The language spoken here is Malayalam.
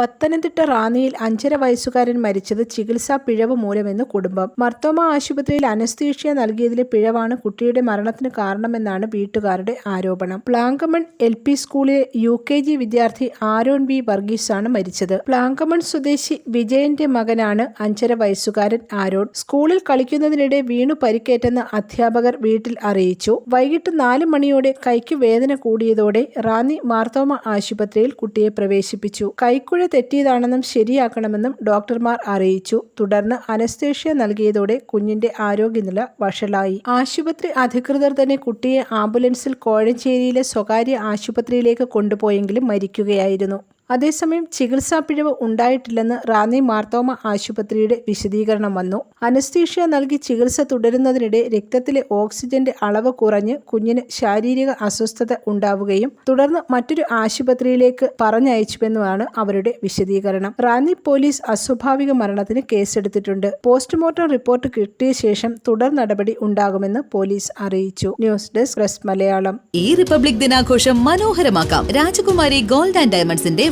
പത്തനംതിട്ട റാന്നിയിൽ അഞ്ചര വയസ്സുകാരൻ മരിച്ചത് ചികിത്സാ പിഴവ് മൂലമെന്ന് കുടുംബം. മർത്തോമ ആശുപത്രിയിൽ അനസ്തീഷ്യ നൽകിയതിലെ പിഴവാണ് കുട്ടിയുടെ മരണത്തിന് കാരണമെന്നാണ് വീട്ടുകാരുടെ ആരോപണം. പ്ലാങ്കമൺ എൽ പി സ്കൂളിലെ യു കെ ജി വിദ്യാർത്ഥി ആരോൺ ബി വർഗീസാണ് മരിച്ചത്. പ്ലാങ്കമൺ സ്വദേശി വിജയന്റെ മകനാണ് അഞ്ചര വയസ്സുകാരൻ ആരോൺ. സ്കൂളിൽ കളിക്കുന്നതിനിടെ വീണു പരിക്കേറ്റെന്ന് അധ്യാപകർ വീട്ടിൽ അറിയിച്ചു. വൈകിട്ട് നാല് മണിയോടെ കൈക്ക് വേദന കൂടിയതോടെ റാന്നി മാർത്തോമ ആശുപത്രിയിൽ കുട്ടിയെ പ്രവേശിപ്പിച്ചു. കൈക്കുഴ തെറ്റിയതാണെന്നും ശരിയാക്കണമെന്നും ഡോക്ടർമാർ അറിയിച്ചു. തുടർന്ന് അനസ്തേഷ്യ നൽകിയതോടെ കുഞ്ഞിന്റെ ആരോഗ്യനില വഷളായി. ആശുപത്രി അധികൃതർ തന്നെ കുട്ടിയെ ആംബുലൻസിൽ കോഴഞ്ചേരിയിലെ സ്വകാര്യ ആശുപത്രിയിലേക്ക് കൊണ്ടുപോയെങ്കിലും മരിക്കുകയായിരുന്നു. അതേസമയം ചികിത്സാ പിഴവ് ഉണ്ടായിട്ടില്ലെന്ന് റാന്നി മാർത്തോമ ആശുപത്രിയുടെ വിശദീകരണം വന്നു. അനസ്തീഷ്യ നൽകി ചികിത്സ തുടരുന്നതിനിടെ രക്തത്തിലെ ഓക്സിജന്റെ അളവ് കുറഞ്ഞ് കുഞ്ഞിന് ശാരീരിക അസ്വസ്ഥത ഉണ്ടാവുകയും തുടർന്ന് മറ്റൊരു ആശുപത്രിയിലേക്ക് പറഞ്ഞയച്ചുവെന്നുമാണ് അവരുടെ വിശദീകരണം. റാന്നി പോലീസ് അസ്വാഭാവിക മരണത്തിന് കേസെടുത്തിട്ടുണ്ട്. പോസ്റ്റ്മോർട്ടം റിപ്പോർട്ട് കിട്ടിയ ശേഷം തുടർ നടപടി ഉണ്ടാകുമെന്ന് പോലീസ് അറിയിച്ചു. ന്യൂസ് ഡെസ്ക് പ്രസ് മലയാളം ഈ റിപ്പബ്ലിക് ദിനാഘോഷം മനോഹരമാക്കാം. രാജകുമാരി ഗോൾഡ് ആൻഡ് ഡയമണ്ട്സിന്റെ